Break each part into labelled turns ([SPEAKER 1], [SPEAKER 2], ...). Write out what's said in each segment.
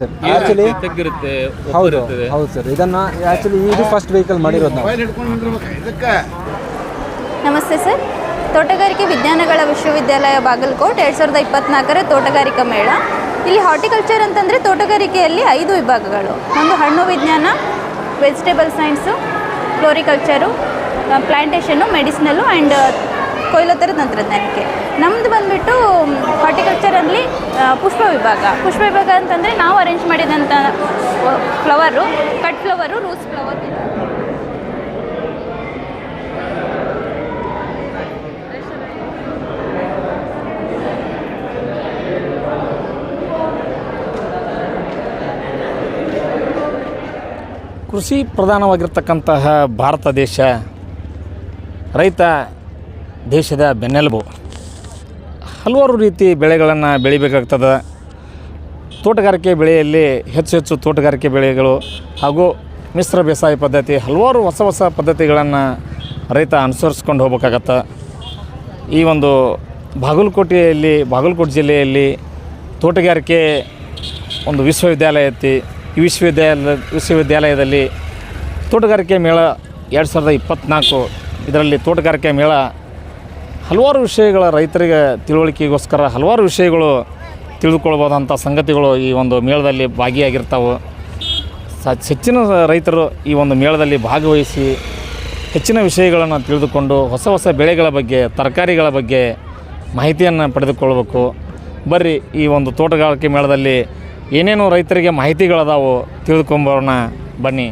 [SPEAKER 1] Sir. Actually
[SPEAKER 2] ತೆಗ್ಗಿರುತ್ತೆ
[SPEAKER 1] ಹೌದು ಹೌದು sir. ಇದನ್ನ ಆಕ್ಚುಲಿ ಇದು ಫಸ್ಟ್ ವೆಹಿಕಲ್ ಮಾಡಿರೋದು ನಾವು.
[SPEAKER 3] ನಮಸ್ತೆ ಸರ್. ತೋಟಗಾರಿಕೆ ವಿಜ್ಞಾನಗಳ ವಿಶ್ವವಿದ್ಯಾಲಯ ಬಾಗಲಕೋಟ್ ಎರಡು ಸಾವಿರದ ಇಪ್ಪತ್ನಾಲ್ಕರ ತೋಟಗಾರಿಕಾ ಮೇಳ. ಇಲ್ಲಿ ಹಾರ್ಟಿಕಲ್ಚರ್ ಅಂತಂದರೆ ತೋಟಗಾರಿಕೆಯಲ್ಲಿ ಐದು ವಿಭಾಗಗಳು. ಒಂದು ಹಣ್ಣು ವಿಜ್ಞಾನ vegetable science floriculture plantation medicinal and ಕೊಯ್ಲೋತ್ತರ ತಂತ್ರಜ್ಞಾನಕ್ಕೆ. ನಮ್ಮದು ಬಂದುಬಿಟ್ಟು ಹಾರ್ಟಿಕಲ್ಚರಲ್ಲಿ ಪುಷ್ಪ ವಿಭಾಗ. ಪುಷ್ಪ ವಿಭಾಗ ಅಂತಂದರೆ ನಾವು ಅರೇಂಜ್ ಮಾಡಿದಂಥ flower cut flower loose flower
[SPEAKER 4] ಕೃಷಿ ಪ್ರಧಾನವಾಗಿರ್ತಕ್ಕಂತಹ ಭಾರತ ದೇಶ, ರೈತ ದೇಶದ ಬೆನ್ನೆಲುಬು. ಹಲವಾರು ರೀತಿ ಬೆಳೆಗಳನ್ನು ಬೆಳಿಬೇಕಾಗ್ತದೆ. ತೋಟಗಾರಿಕೆ ಬೆಳೆಯಲ್ಲಿ ಹೆಚ್ಚು ಹೆಚ್ಚು ತೋಟಗಾರಿಕೆ ಬೆಳೆಗಳು ಹಾಗೂ ಮಿಶ್ರ ಬೇಸಾಯ ಪದ್ಧತಿ, ಹಲವಾರು ಹೊಸ ಹೊಸ ಪದ್ಧತಿಗಳನ್ನು ರೈತ ಅನುಸರಿಸ್ಕೊಂಡು ಹೋಗ್ಬೇಕಾಗತ್ತೆ. ಈ ಒಂದು ಬಾಗಲಕೋಟೆಯಲ್ಲಿ, ಬಾಗಲಕೋಟೆ ಜಿಲ್ಲೆಯಲ್ಲಿ ತೋಟಗಾರಿಕೆ ಒಂದು ವಿಶ್ವವಿದ್ಯಾಲಯ ಐತಿ. ಈ ವಿಶ್ವವಿದ್ಯಾಲಯ ವಿಶ್ವವಿದ್ಯಾಲಯದಲ್ಲಿ ತೋಟಗಾರಿಕೆ ಮೇಳ ಎರಡು ಸಾವಿರದ ಇಪ್ಪತ್ತ್ನಾಲ್ಕು ಇದರಲ್ಲಿ ತೋಟಗಾರಿಕೆ ಮೇಳ ಹಲವಾರು ವಿಷಯಗಳ ರೈತರಿಗೆ ತಿಳುವಳಿಕೆಗೋಸ್ಕರ ಹಲವಾರು ವಿಷಯಗಳು ತಿಳಿದುಕೊಳ್ಬೋದಂಥ ಸಂಗತಿಗಳು ಈ ಒಂದು ಮೇಳದಲ್ಲಿ ಭಾಗಿಯಾಗಿರ್ತಾವೆ. ಹೆಚ್ಚಿನ ರೈತರು ಈ ಒಂದು ಮೇಳದಲ್ಲಿ ಭಾಗವಹಿಸಿ ಹೆಚ್ಚಿನ ವಿಷಯಗಳನ್ನು ತಿಳಿದುಕೊಂಡು ಹೊಸ ಹೊಸ ಬೆಳೆಗಳ ಬಗ್ಗೆ, ತರಕಾರಿಗಳ ಬಗ್ಗೆ ಮಾಹಿತಿಯನ್ನು ಪಡೆದುಕೊಳ್ಬೇಕು. ಬರ್ರಿ, ಈ ಒಂದು ತೋಟಗಾರಿಕೆ ಮೇಳದಲ್ಲಿ ಏನೇನು ರೈತರಿಗೆ ಮಾಹಿತಿಗಳದಾವೋ ತಿಳಿದುಕೊಂಬರೋಣ. ಬನ್ನಿ.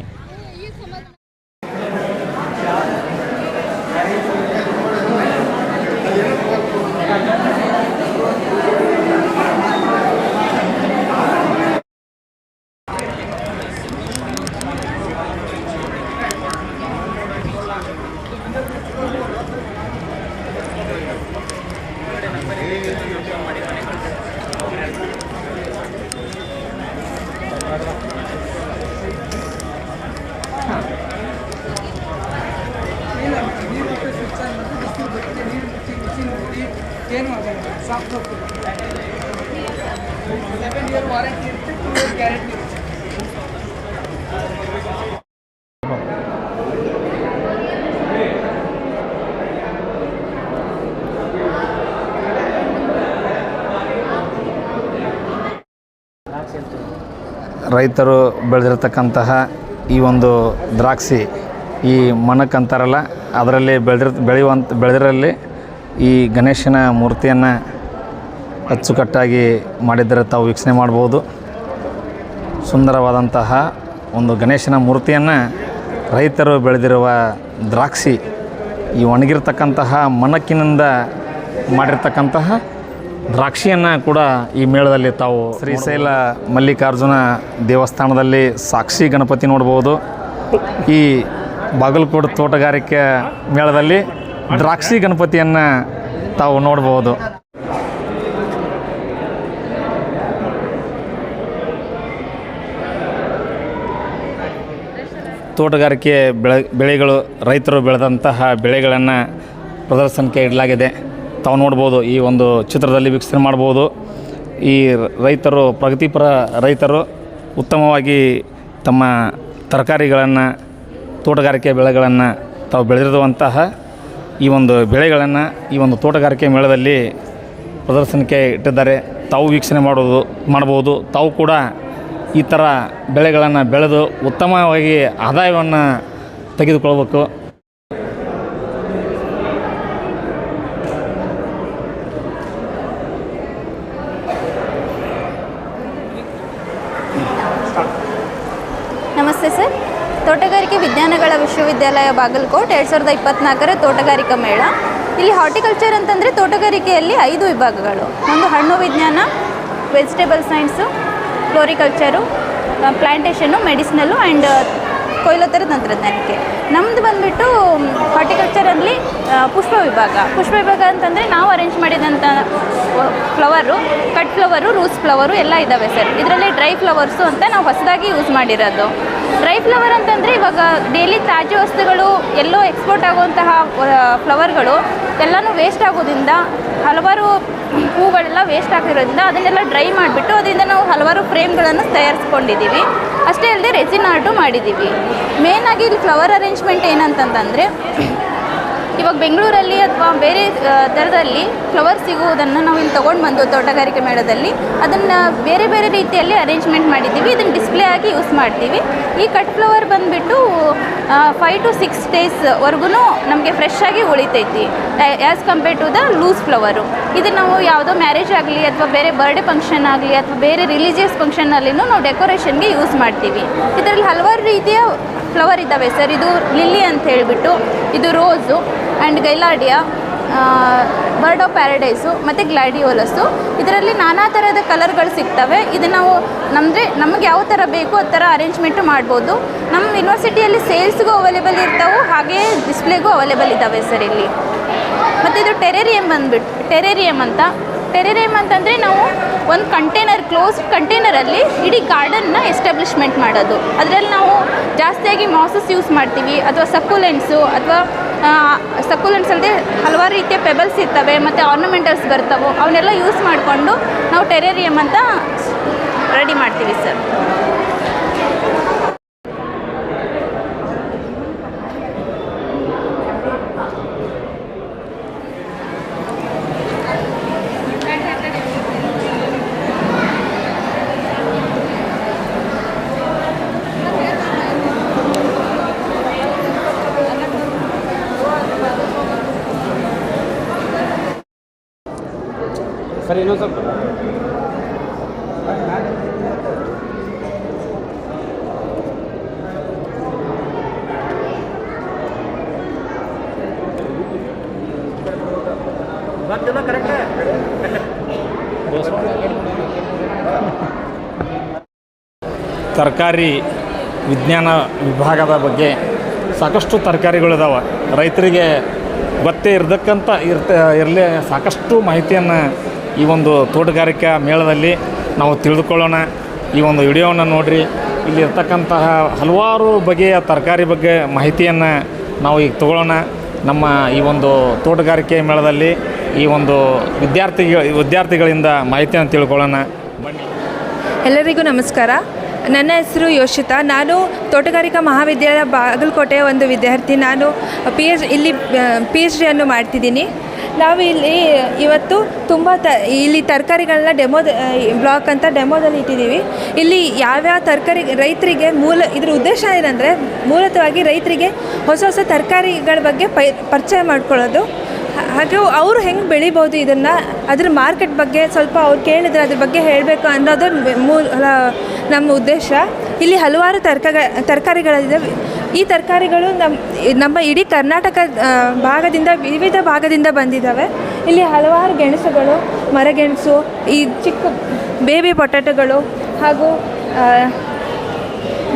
[SPEAKER 4] ರೈತರು ಬೆಳೆದಿರ್ತಕ್ಕಂತಹ ಈ ಒಂದು ದ್ರಾಕ್ಷಿ ಈ ಮಣಕ್ ಅಂತಾರಲ್ಲ, ಅದರಲ್ಲಿ ಬೆಳೆದಿರ್ ಬೆಳೆಯುವಂಥ ಬೆಳೆದಿರಲ್ಲಿ ಈ ಗಣೇಶನ ಮೂರ್ತಿಯನ್ನು ಅಚ್ಚುಕಟ್ಟಾಗಿ ಮಾಡಿದರೆ ತಾವು ವೀಕ್ಷಣೆ ಮಾಡ್ಬೋದು. ಸುಂದರವಾದಂತಹ ಒಂದು ಗಣೇಶನ ಮೂರ್ತಿಯನ್ನು ರೈತರು ಬೆಳೆದಿರುವ ದ್ರಾಕ್ಷಿ ಈ ಒಣಗಿರ್ತಕ್ಕಂತಹ ಮಣಕ್ಕಿನಿಂದ ಮಾಡಿರ್ತಕ್ಕಂತಹ ದ್ರಾಕ್ಷಿಯನ್ನು ಕೂಡ ಈ ಮೇಳದಲ್ಲಿ ತಾವು ಶ್ರೀಶೈಲ ಮಲ್ಲಿಕಾರ್ಜುನ ದೇವಸ್ಥಾನದಲ್ಲಿ ಸಾಕ್ಷಿ ಗಣಪತಿ ನೋಡ್ಬೋದು. ಈ ಬಾಗಲಕೋಟೆ ತೋಟಗಾರಿಕೆ ಮೇಳದಲ್ಲಿ ದ್ರಾಕ್ಷಿ ಗಣಪತಿಯನ್ನು ತಾವು ನೋಡ್ಬೋದು. ತೋಟಗಾರಿಕೆ ಬೆಳೆ ಬೆಳೆಗಳು ರೈತರು ಬೆಳೆದಂತಹ ಬೆಳೆಗಳನ್ನು ಪ್ರದರ್ಶನಕ್ಕೆ ಇಡಲಾಗಿದೆ. ತಾವು ನೋಡ್ಬೋದು ಈ ಒಂದು ಚಿತ್ರದಲ್ಲಿ ವೀಕ್ಷಣೆ ಮಾಡ್ಬೋದು. ಈ ರೈತರು, ಪ್ರಗತಿಪರ ರೈತರು ಉತ್ತಮವಾಗಿ ತಮ್ಮ ತರಕಾರಿಗಳನ್ನು, ತೋಟಗಾರಿಕೆ ಬೆಳೆಗಳನ್ನು ತಾವು ಬೆಳೆದಿರುವಂತಹ ಈ ಒಂದು ಬೆಳೆಗಳನ್ನು ಈ ಒಂದು ತೋಟಗಾರಿಕೆ ಮೇಳದಲ್ಲಿ ಪ್ರದರ್ಶನಕ್ಕೆ ಇಟ್ಟಿದ್ದಾರೆ. ತಾವು ವೀಕ್ಷಣೆ ಮಾಡೋದು ಮಾಡ್ಬೋದು ತಾವು ಕೂಡ ಈ ಥರ ಬೆಳೆಗಳನ್ನು ಬೆಳೆದು ಉತ್ತಮವಾಗಿ ಆದಾಯವನ್ನು ತೆಗೆದುಕೊಳ್ಬೇಕು
[SPEAKER 3] ನಮಸ್ತೆ ಸರ್ ತೋಟಗಾರಿಕೆ ವಿಜ್ಞಾನಗಳ ವಿಶ್ವವಿದ್ಯಾಲಯ ಬಾಗಲಕೋಟ್ ಎರಡು ಸಾವಿರದ ಇಪ್ಪತ್ತ್ನಾಲ್ಕರ ತೋಟಗಾರಿಕಾ ಮೇಳ. ಇಲ್ಲಿ ಹಾರ್ಟಿಕಲ್ಚರ್ ಅಂತಂದರೆ ತೋಟಗಾರಿಕೆಯಲ್ಲಿ ಐದು ವಿಭಾಗಗಳು. ಒಂದು ಹಣ್ಣು ವಿಜ್ಞಾನ vegetable science floriculture plantation medicinal and ಕೊಯ್ಲೋತ್ತರ ತಂತ್ರಜ್ಞಾನಕ್ಕೆ. ನಮ್ಮದು ಬಂದುಬಿಟ್ಟು ಹಾರ್ಟಿಕಲ್ಚರಲ್ಲಿ ಪುಷ್ಪ ವಿಭಾಗ. ಪುಷ್ಪ ವಿಭಾಗ ಅಂತಂದರೆ ನಾವು ಅರೇಂಜ್ ಮಾಡಿದಂಥ flower cut flower loose flower ಎಲ್ಲ ಇದ್ದಾವೆ ಸರ್. ಇದರಲ್ಲಿ ಡ್ರೈ ಫ್ಲವರ್ಸು ಅಂತ ನಾವು ಹೊಸದಾಗಿ ಯೂಸ್ ಮಾಡಿರೋದು. ಡ್ರೈ ಫ್ಲವರ್ ಅಂತಂದರೆ ಇವಾಗ ಡೈಲಿ ತಾಜಾ ವಸ್ತುಗಳು, ಎಲ್ಲೋ ಎಕ್ಸ್ಪೋರ್ಟ್ ಆಗುವಂತಹ ಫ್ಲವರ್ಗಳು ಎಲ್ಲನೂ ವೇಸ್ಟ್ ಆಗೋದ್ರಿಂದ, ಹಲವಾರು ಹೂಗಳೆಲ್ಲ ವೇಸ್ಟ್ ಆಗಿರೋದ್ರಿಂದ ಅದನ್ನೆಲ್ಲ ಡ್ರೈ ಮಾಡಿಬಿಟ್ಟು ಅದರಿಂದ ನಾವು ಹಲವಾರು ಫ್ರೇಮ್ಗಳನ್ನು ತಯಾರಿಸ್ಕೊಂಡಿದ್ದೀವಿ ಅಷ್ಟೇ ಅಲ್ಲದೆ ರೆಸಿನ್ ಆರ್ಟು ಮಾಡಿದ್ದೀವಿ ಮೇಯ್ನಾಗಿ ಇಲ್ಲಿ ಫ್ಲವರ್ ಅರೇಂಜ್ಮೆಂಟ್ ಏನಂತಂತಂದರೆ ಇವಾಗ ಬೆಂಗಳೂರಲ್ಲಿ ಅಥವಾ ಬೇರೆ ಥರದಲ್ಲಿ ಫ್ಲವರ್ ಸಿಗುವುದನ್ನು ನಾವು ಇಲ್ಲಿ ತೊಗೊಂಡು ಬಂದು ತೋಟಗಾರಿಕೆ ಮೇಳದಲ್ಲಿ ಅದನ್ನು ಬೇರೆ ಬೇರೆ ರೀತಿಯಲ್ಲಿ ಅರೇಂಜ್ಮೆಂಟ್ ಮಾಡಿದ್ದೀವಿ. ಇದನ್ನು ಡಿಸ್ಪ್ಲೇ ಆಗಿ ಯೂಸ್ ಮಾಡ್ತೀವಿ. ಈ ಕಟ್ ಫ್ಲವರ್ ಬಂದುಬಿಟ್ಟು ಫೈವ್ ಟು ಸಿಕ್ಸ್ ಡೇಸ್ವರೆಗೂ ನಮಗೆ ಫ್ರೆಶ್ ಆಗಿ ಉಳಿತೈತಿ. As compare to the loose flower ಇದು ನಾವು ಯಾವುದೋ ಮ್ಯಾರೇಜ್ ಆಗಲಿ ಅಥವಾ ಬೇರೆ ಬರ್ಡೇ ಫಂಕ್ಷನ್ ಆಗಲಿ ಅಥವಾ ಬೇರೆ ರಿಲಿಜಿಯಸ್ ಫಂಕ್ಷನಲ್ಲಿನೂ ನಾವು ಡೆಕೋರೇಷನ್ಗೆ ಯೂಸ್ ಮಾಡ್ತೀವಿ. ಇದರಲ್ಲಿ ಹಲವಾರು ರೀತಿಯ ಫ್ಲವರ್ ಇದ್ದಾವೆ ಸರ್. ಇದು ಲಿಲ್ಲಿ ಅಂತ ಹೇಳಿಬಿಟ್ಟು, ಇದು rose and gaillardia bird of paradise ಮತ್ತು ಗ್ಲಾಡಿಯೋಲಸ್ಸು. ಇದರಲ್ಲಿ ನಾನಾ ಥರದ ಕಲರ್ಗಳು ಸಿಗ್ತವೆ. ಇದು ನಾವು ನಮ್ಮದೇ ನಮಗೆ ಯಾವ ಥರ ಬೇಕು ಆ ಥರ ಅರೇಂಜ್ಮೆಂಟು ಮಾಡ್ಬೋದು. ನಮ್ಮ ಯೂನಿವರ್ಸಿಟಿಯಲ್ಲಿ ಸೇಲ್ಸ್ಗೂ ಅವೈಲೇಬಲ್ ಇರ್ತಾವೆ ಹಾಗೆಯೇ ಡಿಸ್ಪ್ಲೇಗೂ ಅವೈಲೇಬಲ್ ಇದ್ದಾವೆ ಸರ್ ಇಲ್ಲಿ. ಮತ್ತು ಇದು ಟೆರೇರಿಯಂ ಬಂದ್ಬಿಟ್ಟು ಟೆರೇರಿಯಂ ಅಂತ. ಟೆರೇರಿಯಂ ಅಂತಂದರೆ ನಾವು ಒಂದು ಕಂಟೈನರ್ ಕ್ಲೋಸ್ ಕಂಟೈನರಲ್ಲಿ ಇಡೀ ಗಾರ್ಡನ್ನ ಎಸ್ಟಾಬ್ಲಿಷ್ಮೆಂಟ್ ಮಾಡೋದು. ಅದರಲ್ಲಿ ನಾವು ಜಾಸ್ತಿಯಾಗಿ ಮಾಸಸ್ ಯೂಸ್ ಮಾಡ್ತೀವಿ, ಅಥವಾ ಸಕ್ಕುಲೆಂಟ್ಸು ಅಥವಾ ಸಕ್ಯುಲೆಂಟ್ಸ್ ಅಲ್ಲದೆ ಹಲವಾರು ರೀತಿಯ ಪೆಬಲ್ಸ್ ಇರ್ತವೆ, ಮತ್ತು ಆರ್ನಮೆಂಟಲ್ಸ್ ಬರ್ತವೆ, ಅವನ್ನೆಲ್ಲ ಯೂಸ್ ಮಾಡಿಕೊಂಡು ನಾವು ಟೆರೇರಿಯಮ್ ಅಂತ ರೆಡಿ ಮಾಡ್ತೀವಿ ಸರ್.
[SPEAKER 1] ಸರ್, ಇನ್ನೊಂದು ಸ್ವಲ್ಪ.
[SPEAKER 4] ತರಕಾರಿ ವಿಜ್ಞಾನ ವಿಭಾಗದ ಬಗ್ಗೆ ಸಾಕಷ್ಟು ತರಕಾರಿಗಳಿದಾವೆ ರೈತರಿಗೆ ಗೊತ್ತೇ ಇರತಕ್ಕಂಥ ಇರ್ತ ಇರಲಿ ಸಾಕಷ್ಟು ಮಾಹಿತಿಯನ್ನು ಈ ಒಂದು ತೋಟಗಾರಿಕಾ ಮೇಳದಲ್ಲಿ ನಾವು ತಿಳಿದುಕೊಳ್ಳೋಣ. ಈ ಒಂದು ವಿಡಿಯೋವನ್ನು ನೋಡಿರಿ. ಇಲ್ಲಿ ಇರ್ತಕ್ಕಂತಹ ಹಲವಾರು ಬಗೆಯ ತರಕಾರಿ ಬಗ್ಗೆ ಮಾಹಿತಿಯನ್ನು ನಾವು ಈಗ ತಗೊಳ್ಳೋಣ. ನಮ್ಮ ಈ ಒಂದು ತೋಟಗಾರಿಕೆ ಮೇಳದಲ್ಲಿ ಈ ಒಂದು ವಿದ್ಯಾರ್ಥಿ ವಿದ್ಯಾರ್ಥಿಗಳಿಂದ ಮಾಹಿತಿಯನ್ನು ತಿಳ್ಕೊಳ್ಳೋಣ. ಬನ್ನಿ.
[SPEAKER 2] ಎಲ್ಲರಿಗೂ ನಮಸ್ಕಾರ. ನನ್ನ ಹೆಸರು ಯೋಶಿತಾ ನಾನು ತೋಟಗಾರಿಕಾ ಮಹಾವಿದ್ಯಾಲಯ ಬಾಗಲಕೋಟೆಯ ಒಂದು ವಿದ್ಯಾರ್ಥಿ. ನಾನು ಪಿ ಇಲ್ಲಿ ಪಿ ಎಚ್ ಡಿಯನ್ನು ಮಾಡ್ತಿದ್ದೀನಿ. ನಾವು ಇಲ್ಲಿ ಇವತ್ತು ತುಂಬ ತ, ಇಲ್ಲಿ ತರಕಾರಿಗಳನ್ನ ಡೆಮೋದ ಬ್ಲಾಕ್ ಅಂತ ಡೆಮೋದಲ್ಲಿ ಇಟ್ಟಿದ್ದೀವಿ. ಇಲ್ಲಿ ಯಾವ್ಯಾವ ತರಕಾರಿ ರೈತರಿಗೆ ಮೂಲ, ಇದ್ರ ಉದ್ದೇಶ ಏನಂದರೆ ಮೂಲತವಾಗಿ ರೈತರಿಗೆ ಹೊಸ ಹೊಸ ತರಕಾರಿಗಳ ಬಗ್ಗೆ ಪರಿಚಯ ಮಾಡ್ಕೊಳ್ಳೋದು. ಹಾಗೆ ಅವರು ಹೆಂಗೆ ಬೆಳಿಬೋದು ಇದನ್ನು, ಅದ್ರ ಮಾರ್ಕೆಟ್ ಬಗ್ಗೆ ಸ್ವಲ್ಪ ಅವ್ರು ಕೇಳಿದ್ರೆ ಅದ್ರ ಬಗ್ಗೆ ಹೇಳಬೇಕು ಅನ್ನೋದು ಮೂಲ ನಮ್ಮ ಉದ್ದೇಶ. ಇಲ್ಲಿ ಹಲವಾರು ತರಕ ತರಕಾರಿಗಳಿದೆ. ಈ ತರಕಾರಿಗಳು ನಮ್ಮ ನಮ್ಮ ಇಡೀ ಕರ್ನಾಟಕ ಭಾಗದಿಂದ, ವಿವಿಧ ಭಾಗದಿಂದ ಬಂದಿದ್ದಾವೆ ಇಲ್ಲಿ ಹಲವಾರು ಗೆಣಸುಗಳು ಮರಗೆಣಸು ಈ ಚಿಕ್ಕ ಬೇಬಿ ಪೊಟ್ಯಾಟೊಗಳು ಹಾಗೂ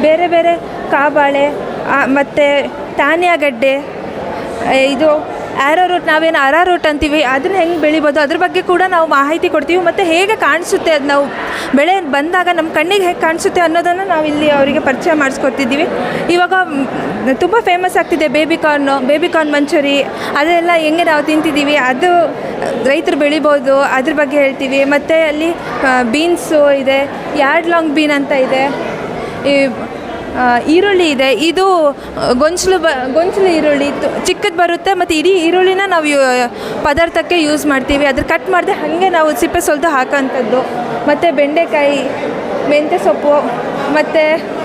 [SPEAKER 2] ಬೇರೆ ಬೇರೆ ಕಾಬಾಳೆ ಮತ್ತು ತಾನಿಯಾಗಡ್ಡೆ ಇದು ಆ್ಯರೋ ರೂಟ್ ನಾವೇನು ಅರಾ ರೂಟ್ ಅಂತೀವಿ ಅದನ್ನ ಹೆಂಗೆ ಬೆಳಿಬೋದು, ಅದ್ರ ಬಗ್ಗೆ ಕೂಡ ನಾವು ಮಾಹಿತಿ ಕೊಡ್ತೀವಿ, ಮತ್ತು ಹೇಗೆ ಕಾಣಿಸುತ್ತೆ ಅದು ನಾವು ಬೆಳೆ ಬಂದಾಗ ನಮ್ಮ ಕಣ್ಣಿಗೆ ಹೇಗೆ ಕಾಣಿಸುತ್ತೆ ಅನ್ನೋದನ್ನು ನಾವು ಇಲ್ಲಿ ಅವರಿಗೆ ಪರಿಚಯ ಮಾಡಿಸ್ಕೊತಿದ್ದೀವಿ. ಇವಾಗ ತುಂಬ ಫೇಮಸ್ ಆಗ್ತಿದೆ baby corn baby corn manchurian, ಅದೆಲ್ಲ ಹೆಂಗೆ ನಾವು ತಿಂತಿದ್ದೀವಿ, ಅದು ರೈತರು ಬೆಳಿಬೋದು, ಅದ್ರ ಬಗ್ಗೆ ಹೇಳ್ತೀವಿ, ಮತ್ತು ಅಲ್ಲಿ ಬೀನ್ಸು ಇದೆ ಯಾರ್ಡ್ ಲಾಂಗ್ ಬೀನ್ ಅಂತ ಇದೆ, ಈ ಈರುಳ್ಳಿ ಇದೆ. ಇದು ಗೊಂಚಲು ಬ, ಗೊಂಚಲು ಈರುಳ್ಳಿ ಚಿಕ್ಕದು ಬರುತ್ತೆ ಮತ್ತು ಇಡೀ ಈರುಳ್ಳಿನ ನಾವು ಯು- ಪದಾರ್ಥಕ್ಕೆ ಯೂಸ್ ಮಾಡ್ತೀವಿ. ಅದ್ರ ಕಟ್ ಮಾಡಿದೆ ಹಾಗೆ ನಾವು ಸಿಪ್ಪೆ ಸೊಲ್ದು ಹಾಕೋಂಥದ್ದು ಮತ್ತು ಬೆಂಡೆಕಾಯಿ, ಮೆಂತ್ಯ ಸೊಪ್ಪು, ಮತ್ತು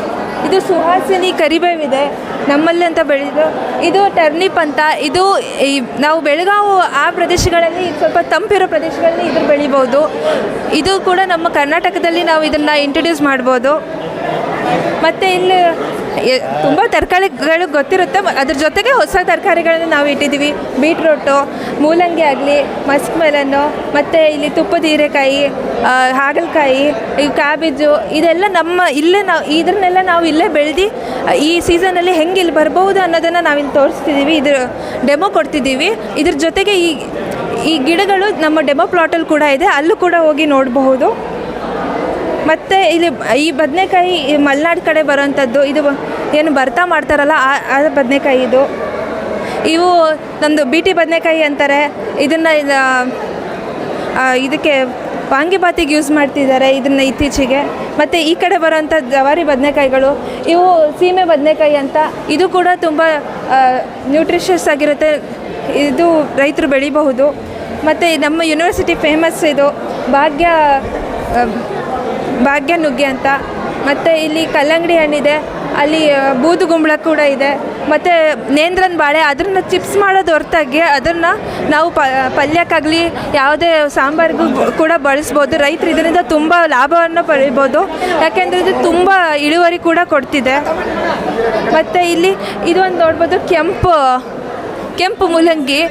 [SPEAKER 2] ಇದು ಸುಹಾಸಿನಿ ಕರಿಬೇವಿದೆ. ನಮ್ಮಲ್ಲಿ ಅಂತ ಬೆಳೆದು ಇದು ಟರ್ನಿಪ್ ಅಂತ. ಇದು ಈ, ನಾವು ಬೆಳಗಾವು ಆ ಪ್ರದೇಶಗಳಲ್ಲಿ ಸ್ವಲ್ಪ ತಂಪಿರೋ ಪ್ರದೇಶಗಳಲ್ಲಿ ಇದು ಬೆಳಿಬೋದು. ಇದು ಕೂಡ ನಮ್ಮ ಕರ್ನಾಟಕದಲ್ಲಿ ನಾವು ಇದನ್ನು ಇಂಟ್ರೊಡ್ಯೂಸ್ ಮಾಡ್ಬೋದು. ಮತ್ತು ಇಲ್ಲಿ ತುಂಬ ತರಕಾರಿಗಳು ಗೊತ್ತಿರುತ್ತೆ. ಅದ್ರ ಜೊತೆಗೆ ಹೊಸ ತರಕಾರಿಗಳನ್ನು ನಾವು ಇಟ್ಟಿದ್ದೀವಿ. ಬೀಟ್ರೋಟು, ಮೂಲಂಗಿ ಆಗಲಿ, ಮಸ್ಕ್ ಮೆಲನ್ನು, ಮತ್ತು ಇಲ್ಲಿ ತುಪ್ಪದ ಹೀರೆಕಾಯಿ ಹಾಗಲಕಾಯಿ, ಈ ಕ್ಯಾಬೇಜು, ಇದೆಲ್ಲ ನಮ್ಮ ಇಲ್ಲೇ ನಾವು ಇದನ್ನೆಲ್ಲ ನಾವು ಇಲ್ಲೇ ಬೆಳೆದು, ಈ ಸೀಸನಲ್ಲಿ ಹೆಂಗೆ ಇಲ್ಲಿ ಬರ್ಬೋದು ಅನ್ನೋದನ್ನು ನಾವಿಲ್ಲಿ ತೋರಿಸ್ತಿದ್ದೀವಿ. ಇದ್ರ ಡೆಮೋ ಕೊಡ್ತಿದ್ದೀವಿ. ಇದ್ರ ಜೊತೆಗೆ ಈ ಈ ಗಿಡಗಳು ನಮ್ಮ ಡೆಮೋ ಪ್ಲಾಟಲ್ಲಿ ಕೂಡ ಇದೆ. ಅಲ್ಲೂ ಕೂಡ ಹೋಗಿ ನೋಡಬಹುದು. ಮತ್ತು ಇಲ್ಲಿ ಈ ಬದನೆಕಾಯಿ ಮಲೆನಾಡು ಕಡೆ ಬರೋವಂಥದ್ದು ಇದು ಏನು ಬರ್ತಾ ಮಾಡ್ತಾರಲ್ಲ, ಆ ಬದನೆಕಾಯಿ ಇದು. ಇವು ನಮ್ಮದು ಬೀಟಿ ಬದನೆಕಾಯಿ ಅಂತಾರೆ. ಇದನ್ನು ಇದಕ್ಕೆ ವಾಂಗಿಬಾತಿಗೆ ಯೂಸ್ ಮಾಡ್ತಿದ್ದಾರೆ ಇದನ್ನು ಇತ್ತೀಚೆಗೆ. ಮತ್ತು ಈ ಕಡೆ ಬರೋವಂಥ ಜವಾರಿ ಬದನೆಕಾಯಿಗಳು, ಇವು ಸೀಮೆ ಬದನೆಕಾಯಿ ಅಂತ. ಇದು ಕೂಡ ತುಂಬ ನ್ಯೂಟ್ರಿಷಿಯಸ್ ಆಗಿರುತ್ತೆ. ಇದು ರೈತರು ಬೆಳಿಬಹುದು. ಮತ್ತು ನಮ್ಮ ಯೂನಿವರ್ಸಿಟಿ ಫೇಮಸ್ ಇದು ಭಾಗ್ಯ ಭಾಗ್ಯ ನುಗ್ಗೆ ಅಂತ. ಮತ್ತು ಇಲ್ಲಿ ಕಲ್ಲಂಗಡಿ ಹಣ್ಣಿದೆ, ಅಲ್ಲಿ ಬೂದುಗುಂಬಳ ಕೂಡ ಇದೆ. ಮತ್ತು ನೇಂದ್ರನ್ ಬಾಳೆ ಅದನ್ನ ಚಿಪ್ಸ್ ಮಾಡೋದು ಹೊರತಾಗಿ ಅದನ್ನು ನಾವು ಪ, ಪಲ್ಯಕ್ಕಾಗಲಿ ಯಾವುದೇ ಸಾಂಬಾರಿಗೂ ಕೂಡ ಬಳಸ್ಬೋದು. ರೈತರು ಇದರಿಂದ ತುಂಬ ಲಾಭವನ್ನು ಪಡಿಬೋದು. ಯಾಕೆಂದರೆ ಇದು ತುಂಬ ಇಳುವರಿ ಕೂಡ ಕೊಡ್ತಿದೆ. ಮತ್ತು ಇಲ್ಲಿ ಇದೊಂದು ನೋಡ್ಬೋದು ಕೆಂಪು ಕೆಂಪು ಮೂಲಂಗಿ.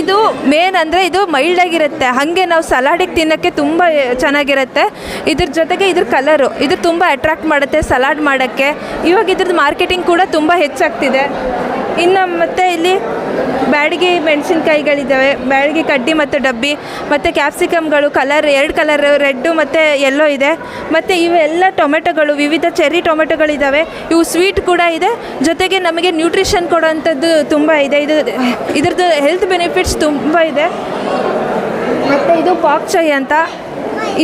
[SPEAKER 2] ಇದು ಮೇನ್ ಅಂದರೆ ಇದು ಮೈಲ್ಡ್ ಆಗಿರುತ್ತೆ. ಹಾಗೆ ನಾವು ಸಲಾಡಿಗೆ ತಿನ್ನೋಕ್ಕೆ ತುಂಬ ಚೆನ್ನಾಗಿರುತ್ತೆ. ಇದ್ರ ಜೊತೆಗೆ ಇದ್ರ ಕಲರು ಇದು ತುಂಬ ಅಟ್ರಾಕ್ಟ್ ಮಾಡುತ್ತೆ ಸಲಾಡ್ ಮಾಡೋಕ್ಕೆ. ಇವಾಗ ಇದ್ರದ್ದು ಮಾರ್ಕೆಟಿಂಗ್ ಕೂಡ ತುಂಬ ಹೆಚ್ಚಾಗ್ತಿದೆ. ಇನ್ನು ಮತ್ತು ಇಲ್ಲಿ ಬ್ಯಾಡಗಿ ಮೆಣಸಿನ್ಕಾಯಿಗಳಿದ್ದಾವೆ ಬ್ಯಾಡಗಿ ಕಡ್ಡಿ ಮತ್ತು ಡಬ್ಬಿ, ಮತ್ತು ಕ್ಯಾಪ್ಸಿಕಮ್ಗಳು ಕಲರ್ ಎರಡು ಕಲರ್ ರೆಡ್ಡು ಮತ್ತು ಎಲ್ಲೋ ಇದೆ. ಮತ್ತು ಇವೆಲ್ಲ ಟೊಮೆಟೊಗಳು, ವಿವಿಧ ಚೆರ್ರಿ ಟೊಮೆಟೊಗಳಿದ್ದಾವೆ ಇವು ಸ್ವೀಟ್ ಕೂಡ ಇದೆ. ಜೊತೆಗೆ ನಮಗೆ ನ್ಯೂಟ್ರಿಷನ್ ಕೊಡೋವಂಥದ್ದು ತುಂಬ ಇದೆ. ಇದು, ಇದ್ರದ್ದು ಹೆಲ್ತ್ ಬೆನಿಫಿಟ್ಸ್ ತುಂಬ ಇದೆ. ಮತ್ತು ಇದು ಪಾಕ್ ಚೈ ಅಂತ.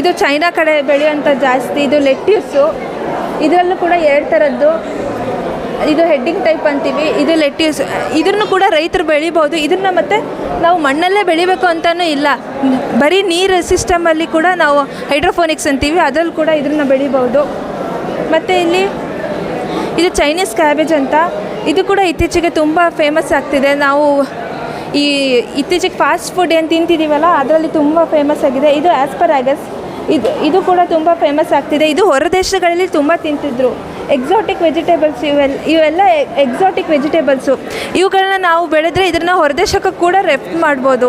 [SPEAKER 2] ಇದು ಚೈನಾ ಕಡೆ ಬೆಳೆಯುವಂಥ ಜಾಸ್ತಿ. ಇದು ಲೆಟ್ಯೂಸು ಇದರಲ್ಲೂ ಕೂಡ ಎರಡು ಥರದ್ದು ಇದು ಹೆಡ್ಡಿಂಗ್ ಟೈಪ್ ಅಂತೀವಿ, ಇದು ಲೆಟ್ಯೂಸ್, ಇದನ್ನು ಕೂಡ ರೈತರು ಬೆಳಿಬೋದು ಇದನ್ನು ಮತ್ತೆ ನಾವು ಮಣ್ಣಲ್ಲೇ ಬೆಳಿಬೇಕು ಅಂತಲೂ ಇಲ್ಲ. ಬರೀ ನೀರು ಸಿಸ್ಟಮಲ್ಲಿ ಕೂಡ ನಾವು ಹೈಡ್ರೋಫೋನಿಕ್ಸ್ ಅಂತೀವಿ, ಅದರಲ್ಲಿ ಕೂಡ ಇದನ್ನು ಬೆಳಿಬೋದು ಮತ್ತು ಇಲ್ಲಿ ಇದು ಚೈನೀಸ್ ಕ್ಯಾಬೇಜ್ ಅಂತ. ಇದು ಕೂಡ ಇತ್ತೀಚೆಗೆ ತುಂಬ ಫೇಮಸ್ ಆಗ್ತಿದೆ. ನಾವು ಈ ಇತ್ತೀಚೆಗೆ ಫಾಸ್ಟ್ ಫುಡ್ ಏನು ತಿಂತಿದ್ದೀವಲ್ಲ ಅದರಲ್ಲಿ ತುಂಬ ಫೇಮಸ್ ಆಗಿದೆ. ಇದು ಆ್ಯಸ್ ಪರ್ ಆಗಸ್ ಇದು ಇದು ಕೂಡ ತುಂಬ ಫೇಮಸ್ ಆಗ್ತಿದೆ. ಇದು ಹೊರ ದೇಶಗಳಲ್ಲಿ ತುಂಬ ತಿಂತಿದ್ರು. ಎಕ್ಸಾಟಿಕ್ ವೆಜಿಟೇಬಲ್ಸ್ ಇವೆಲ್ಲ ಇವೆಲ್ಲ ಎಕ್ಸಾಟಿಕ್ ವೆಜಿಟೇಬಲ್ಸು ಇವುಗಳನ್ನ ನಾವು ಬೆಳೆದ್ರೆ ಇದನ್ನು ಹೊರದೇಶಕ್ಕೆ ಕೂಡ ರೆಫ್ ಮಾಡ್ಬೋದು.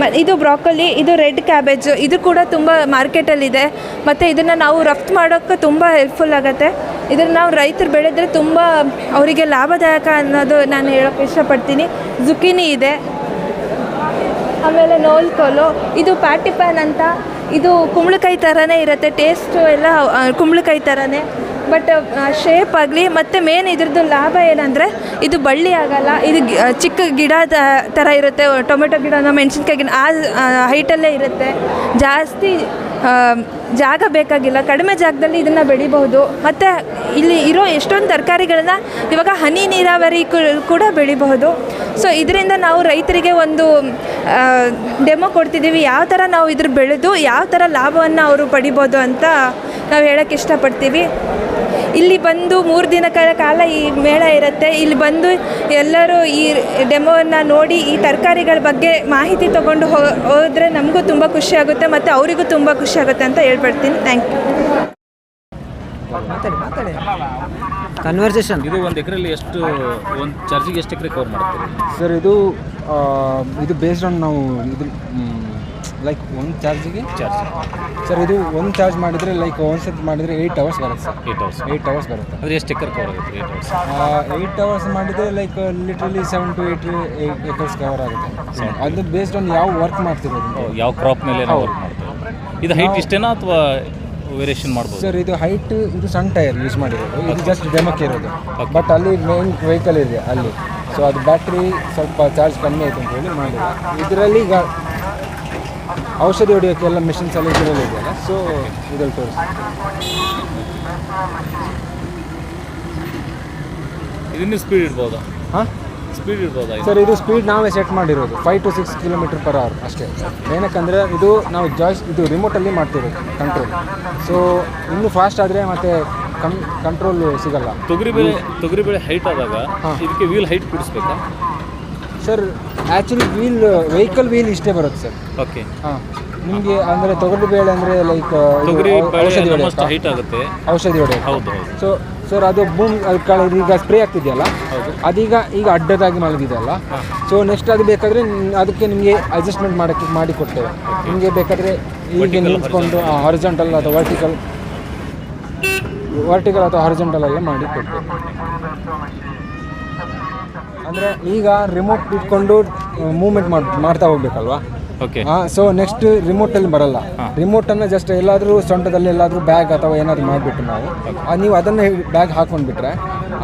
[SPEAKER 2] ಮ ಇದು ಬ್ರಾಕೊಲಿ ಇದು ರೆಡ್ ಕ್ಯಾಬೇಜು ಇದು ಕೂಡ ತುಂಬ ಮಾರ್ಕೆಟಲ್ಲಿದೆ ಮತ್ತು ಇದನ್ನು ನಾವು ರಫ್ತು ಮಾಡೋಕ್ಕೆ ತುಂಬ ಹೆಲ್ಪ್ಫುಲ್ ಆಗುತ್ತೆ. ಇದನ್ನು ನಾವು ರೈತರು ಬೆಳೆದ್ರೆ ತುಂಬ ಅವರಿಗೆ ಲಾಭದಾಯಕ ಅನ್ನೋದು ನಾನು ಹೇಳೋಕ್ಕೆ ಇಷ್ಟಪಡ್ತೀನಿ. ಜುಕಿನಿ ಇದೆ. ಆಮೇಲೆ ನೋಲ್ಕೋಲು ಇದು ಪ್ಯಾಟಿಪ್ಯಾನ್ ಅಂತ. ಇದು ಕುಂಬಳಕಾಯಿ ಥರನೇ ಇರುತ್ತೆ. ಟೇಸ್ಟು ಎಲ್ಲ ಕುಂಬಳಕಾಯಿ ಥರನೇ ಬಟ್ ಶೇಪ್ ಆಗಲಿ ಮತ್ತು ಮೇನ್ ಇದ್ರದ್ದು ಲಾಭ ಏನಂದರೆ ಇದು ಬಳ್ಳಿ ಆಗಲ್ಲ, ಇದು ಚಿಕ್ಕ ಗಿಡದ ಥರ ಇರುತ್ತೆ ಟೊಮೆಟೊ ಗಿಡನ ಮೆಣಸಿನ್ಕಾಯಿ ಗಿಡ ಆ ಹೈಟಲ್ಲೇ ಇರುತ್ತೆ. ಜಾಸ್ತಿ ಜಾಗ ಬೇಕಾಗಿಲ್ಲ, ಕಡಿಮೆ ಜಾಗದಲ್ಲಿ ಇದನ್ನು ಬೆಳಿಬಹುದು. ಮತ್ತು ಇಲ್ಲಿ ಇರೋ ಎಷ್ಟೊಂದು ತರಕಾರಿಗಳನ್ನ ಇವಾಗ ಹನಿ ನೀರಾವರಿ ಕೂಡ ಬೆಳಿಬಹುದು. ಸೊ ಇದರಿಂದ ನಾವು ರೈತರಿಗೆ ಒಂದು ಡೆಮೋ ಕೊಡ್ತಿದ್ದೀವಿ ಯಾವ ಥರ ನಾವು ಇದ್ರ ಬೆಳೆದು, ಯಾವ ಥರ ಲಾಭವನ್ನು ಅವರು ಪಡಿಬೋದು ಅಂತ ನಾವು ಹೇಳೋಕ್ಕೆ ಇಷ್ಟಪಡ್ತೀವಿ. ಇಲ್ಲಿ ಬಂದು ಮೂರು ದಿನಗಳ ಕಾಲ ಈ ಮೇಳ ಇರುತ್ತೆ. ಇಲ್ಲಿ ಬಂದು ಎಲ್ಲರೂ ಈ ಡೆಮೋವನ್ನು ನೋಡಿ ಈ ತರಕಾರಿಗಳ ಬಗ್ಗೆ ಮಾಹಿತಿ ತೊಗೊಂಡು ಹೋದರೆ ನಮಗೂ ತುಂಬ ಖುಷಿ ಆಗುತ್ತೆ ಮತ್ತು ಅವರಿಗೂ ತುಂಬ ಖುಷಿ ಆಗುತ್ತೆ ಅಂತ ಹೇಳ್ಬಿಡ್ತೀನಿ. ಥ್ಯಾಂಕ್ ಯು
[SPEAKER 1] ಮಾತಾಡಿ ಮಾತಾಡಿ. ಕನ್ವರ್ಸೇಷನ್
[SPEAKER 5] ಇದು ಒಂದು ಎಕರೆಯಲ್ಲಿ ಎಷ್ಟು ಒಂದು ಚಾರ್ಜಿಗೆ ಎಷ್ಟು ಎಕರೆ ಕವರ್ ಮಾಡ್ತೀವಿ
[SPEAKER 1] ಸರ್ ಇದು ಇದು ಬೇಸ್ಡ್ ಆನ್ ನಾವು ಇದು ಲೈಕ್ ಒಂದು ಚಾರ್ಜಿಗೆ
[SPEAKER 5] ಚಾರ್ಜ್
[SPEAKER 1] ಸರ್ ಇದು ಒಂದು ಚಾರ್ಜ್ ಮಾಡಿದರೆ ಲೈಕ್ ಒಂದು ಸೆಟ್ ಮಾಡಿದರೆ ಏಯ್ಟ್ ಅವರ್ಸ್ ಬರುತ್ತೆ sir
[SPEAKER 5] eight hours
[SPEAKER 1] eight hours ಬರುತ್ತೆ.
[SPEAKER 5] ಅಂದರೆ ಎಷ್ಟು ಎಕರ್ ಕವರ್ ಆಗುತ್ತೆ ಏಯ್ಟ್ ಅವರ್ಸ್
[SPEAKER 1] ಏಯ್ಟ್ ಅವರ್ಸ್ ಮಾಡಿದರೆ like literally seven to eight acres cover ಆಗುತ್ತೆ. ಅದು ಬೇಸ್ಡ್ ಆನ್ ಯಾವ ವರ್ಕ್ ಮಾಡ್ತಿರೋದು?
[SPEAKER 5] ಯಾವ ಕ್ರಾಪ್ ಮೇಲೆ ನಾವು ವರ್ಕ್ ಮಾಡ್ತೀವಿ ಇದು ಹೈಟ್ ಇಷ್ಟೇನಾ ಅಥವಾ ವೇರಿಯೇಷನ್ ಮಾಡ್ಬೋದು?
[SPEAKER 1] ಸರ್ ಇದು ಹೈಟ್ ಇದು ಸಣ್ಣ ಟೈರ್ ಯೂಸ್ ಮಾಡಿರೋದು. ಇದು ಜಸ್ಟ್ ಡೆಮಕ್ಕೆ ಇರೋದು. ಬಟ್ ಅಲ್ಲಿ ಮೇನ್ ವೆಹಿಕಲ್ ಇದೆ ಅಲ್ಲಿ. ಸೊ ಅದು ಬ್ಯಾಟ್ರಿ ಸ್ವಲ್ಪ ಚಾರ್ಜ್ ಕಮ್ಮಿ ಆಯಿತು ಅಂತ ಹೇಳಿ ಮಾಡಿದೆ ಇದರಲ್ಲಿ ಈಗ ಔಷಧಿ ಹೊಡೆಯೋಕ್ಕೆಲ್ಲ ಮಿಷಿನ್ಸ್ ಎಲ್ಲ ಇದರಲ್ಲಿ ಇದೆಯಲ್ಲ? ಸೊ ಇದ್ರಲ್ಲಿ ತೋರಿಸ್
[SPEAKER 5] ಇದನ್ನು ಸ್ಪೀಡ್ ಇಡ್ಬೋದಾ?
[SPEAKER 1] ಹಾಂ?
[SPEAKER 5] ಸ್ಪೀಡ್?
[SPEAKER 1] ಸರ್ ಇದು ಸ್ಪೀಡ್ ನಾವೇ ಸೆಟ್ ಮಾಡಿರೋದು. Five to six kilometre per hour ಅಷ್ಟೇ. ಏನಕ್ಕಂದರೆ ಇದು ನಾವು ಜಾಯ್ಸ್ ಇದು ರಿಮೋಟಲ್ಲಿ ಮಾಡ್ತಿರೋದು ಕಂಟ್ರೋಲ್ ಸೊ ಇನ್ನೂ ಫಾಸ್ಟ್ ಆದರೆ ಮತ್ತೆ ಕಮ್ ಕಂಟ್ರೋಲ್ ಸಿಗಲ್ಲ.
[SPEAKER 5] ತೊಗರಿಬೇಳೆ ತೊಗರಿಬೇಳೆ ಹೈಟ್ ಆದಾಗ ಇದಕ್ಕೆ wheel height ಕೂಡಿಸ್ಬೇಕಾ?
[SPEAKER 1] Sir actually wheel vehicle wheel ಇಷ್ಟೇ ಬರುತ್ತೆ ಸರ್.
[SPEAKER 5] ಓಕೆ
[SPEAKER 1] ಹಾಂ. ನಿಮಗೆ ಅಂದರೆ ತೊಗರಿ ಬೇಳೆ ಅಂದರೆ ಲೈಕ್
[SPEAKER 5] ತೊಗರಿ
[SPEAKER 1] ಔಷಧಿ ಹೊಡೆಯುತ್ತೆ?
[SPEAKER 5] ಹೈಟ್ ಆಗುತ್ತೆ.
[SPEAKER 1] ಔಷಧಿ ಹೊಡೆಯೋಕೆ
[SPEAKER 5] ಹೌದು ಹೌದು.
[SPEAKER 1] ಸೊ ಸರ್ ಅದು ಬೂಮ್ ಅದು ಈಗ ಸ್ಪ್ರೇ ಆಗ್ತಿದೆಯಲ್ಲ? ಅದೀಗ ಈಗ ಅಡ್ಡದಾಗಿ ಮಲಗಿದೆಯಲ್ಲ? ಸೊ ನೆಕ್ಸ್ಟ್ ಅದು ಬೇಕಾದರೆ ಅದಕ್ಕೆ ನಿಮಗೆ ಅಡ್ಜಸ್ಟ್ಮೆಂಟ್ ಮಾಡೋಕ್ಕೆ ಮಾಡಿ ಕೊಡ್ತೇವೆ ನಿಮಗೆ ಬೇಕಾದರೆ ಹೀಗೆ ನಿಂತ್ಕೊಂಡು ಹಾರಿಜಾಂಟಲ್ ಅಥವಾ ವರ್ಟಿಕಲ್ ವರ್ಟಿಕಲ್ ಅಥವಾ ಹಾರಿಜಾಂಟಲ್ ಎಲ್ಲ ಮಾಡಿ ಕೊಡ್ತೇವೆ. ಅಂದರೆ ಈಗ ರಿಮೋಟ್ ಇಟ್ಕೊಂಡು ಮೂವ್ಮೆಂಟ್ ಮಾಡಿ ಮಾಡ್ತಾ ಹೋಗ್ಬೇಕಲ್ವಾ?
[SPEAKER 5] ಓಕೆ
[SPEAKER 1] ಸೊ ನೆಕ್ಸ್ಟ್ ರಿಮೋಟಲ್ಲಿ ಬರಲ್ಲ. ರಿಮೋಟನ್ನು ಜಸ್ಟ್ ಎಲ್ಲಾದರೂ ಸೊಂಟದಲ್ಲಿ ಎಲ್ಲಾದರೂ ಬ್ಯಾಗ್ ಅಥವಾ ಏನಾದರೂ ಮಾಡಿಬಿಟ್ಟು ನಾವು ನೀವು ಅದನ್ನು ಬ್ಯಾಗ್ ಹಾಕೊಂಡ್ಬಿಟ್ರೆ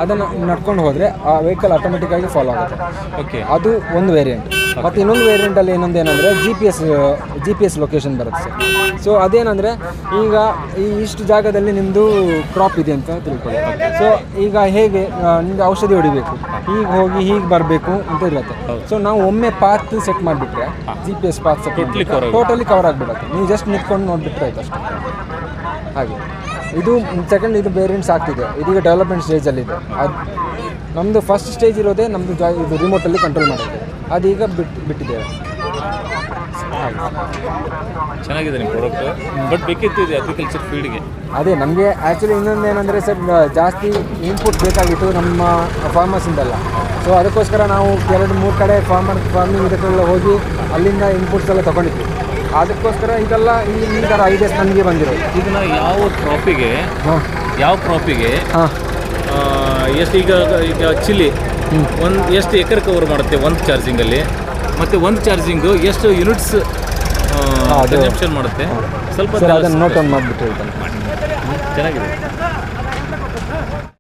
[SPEAKER 1] ಅದನ್ನು ನಡ್ಕೊಂಡು ಹೋದರೆ ಆ ವೆಹಿಕಲ್ ಆಟೋಮೆಟಿಕ್ಕಾಗಿ ಫಾಲೋ ಆಗುತ್ತೆ.
[SPEAKER 5] ಓಕೆ
[SPEAKER 1] ಅದು ಒಂದು ವೇರಿಯಂಟ್ ಮತ್ತು ಇನ್ನೊಂದು ವೇರಿಯಂಟಲ್ಲಿ ಇನ್ನೊಂದು ಏನಂದರೆ G P S G P S location ಬರುತ್ತೆ ಸರ್. ಸೊ ಅದೇನಂದರೆ ಈಗ ಈ ಇಷ್ಟು ಜಾಗದಲ್ಲಿ ನಿಮ್ಮದು ಕ್ರಾಪ್ ಇದೆ ಅಂತ ತಿಳ್ಕೊಳ್ಳಿ. ಸೊ ಈಗ ಹೇಗೆ ನಿಮಗೆ ಔಷಧಿ ಹೊಡಿಬೇಕು. ಹೀಗೆ ಹೋಗಿ ಹೀಗೆ ಬರಬೇಕು ಅಂತ ಇರುತ್ತೆ. ಸೊ ನಾವು ಒಮ್ಮೆ ಪಾತ್ ಸೆಟ್ ಮಾಡಿಬಿಟ್ರೆ G P S path set totally cover ಆಗಿಬಿಡುತ್ತೆ. ನೀವು ಜಸ್ಟ್ ನಿಂತ್ಕೊಂಡು ನೋಡಿಬಿಟ್ರೆ ಆಯ್ತು ಅಷ್ಟೇ. ಹಾಗೆ. ಇದು ಸೆಕೆಂಡ್ ಇದು ಬೇರೆಂಟ್ಸ್ ಆಗ್ತಿದೆ. ಇದೀಗ ಡೆವಲಪ್ಮೆಂಟ್ ಸ್ಟೇಜಲ್ಲಿದೆ ಅದು ನಮ್ಮದು ಫಸ್ಟ್ ಸ್ಟೇಜ್ ಇರೋದೇ ನಮ್ಮದು ಜಾ ಇದು ರಿಮೋಟಲ್ಲಿ ಕಂಟ್ರೋಲ್ ಮಾಡುತ್ತೆ ಅದೀಗ ಬಿಟ್ಟು ಬಿಟ್ಟಿದ್ದೇವೆ
[SPEAKER 5] ಚೆನ್ನಾಗಿದೆ ನಿಮ್ಮ ಪ್ರಾಡಕ್ಟ್ ಬಟ್ ಬೇಕಿತ್ತು ಇದು ಅಗ್ರಿಕಲ್ಚರ್ ಫೀಲ್ಡ್ಗೆ
[SPEAKER 1] ಅದೇ ನಮಗೆ ಆ್ಯಕ್ಚುಲಿ ಇನ್ನೊಂದು ಏನಂದರೆ ಸರ್ ಜಾಸ್ತಿ ಇನ್ಪುಟ್ ಬೇಕಾಗಿತ್ತು ನಮ್ಮ ಫಾರ್ಮರ್ಸಿಂದಲ್ಲ ಸೊ ಅದಕ್ಕೋಸ್ಕರ ನಾವು ಎರಡು ಮೂರು ಕಡೆ ಫಾರ್ಮರ್ ಫಾರ್ಮಿಂಗ್ ಇದಕ್ಕೆಲ್ಲ ಹೋಗಿ ಅಲ್ಲಿಂದ ಇನ್ಪುಟ್ಸ್ ಎಲ್ಲ ತೊಗೊಂಡಿದ್ವಿ. ಅದಕ್ಕೋಸ್ಕರ ಇದೆಲ್ಲ ಈ ಈ ಥರ ಐಡಿಯಾಸ್ ನನಗೆ ಬಂದಿರೋದು.
[SPEAKER 5] ಇದನ್ನ ಯಾವ ಕ್ರಾಪಿಗೆ
[SPEAKER 1] ಹಾಂ.
[SPEAKER 5] ಯಾವ ಕ್ರಾಪಿಗೆ
[SPEAKER 1] ಹಾಂ.
[SPEAKER 5] ಎಷ್ಟು ಈಗ ಈಗ ಚಿಲ್ಲಿ ಒಂದು ಎಷ್ಟು ಎಕರೆ ಕವರ್ ಮಾಡುತ್ತೆ ಒಂದು ಚಾರ್ಜಿಂಗಲ್ಲಿ ಮತ್ತು ಒಂದು ಚಾರ್ಜಿಂಗು ಎಷ್ಟು ಯೂನಿಟ್ಸ್ ಕನ್ಸಂಪ್ಷನ್ ಮಾಡುತ್ತೆ? ಸ್ವಲ್ಪ
[SPEAKER 1] ಸರ್ ಅದನ್ನು ನೋಟ್ ಆನ್ ಮಾಡಿಬಿಟ್ಟು ಹೇಳ್ತಾನೆ.
[SPEAKER 5] ಚೆನ್ನಾಗಿದೆ.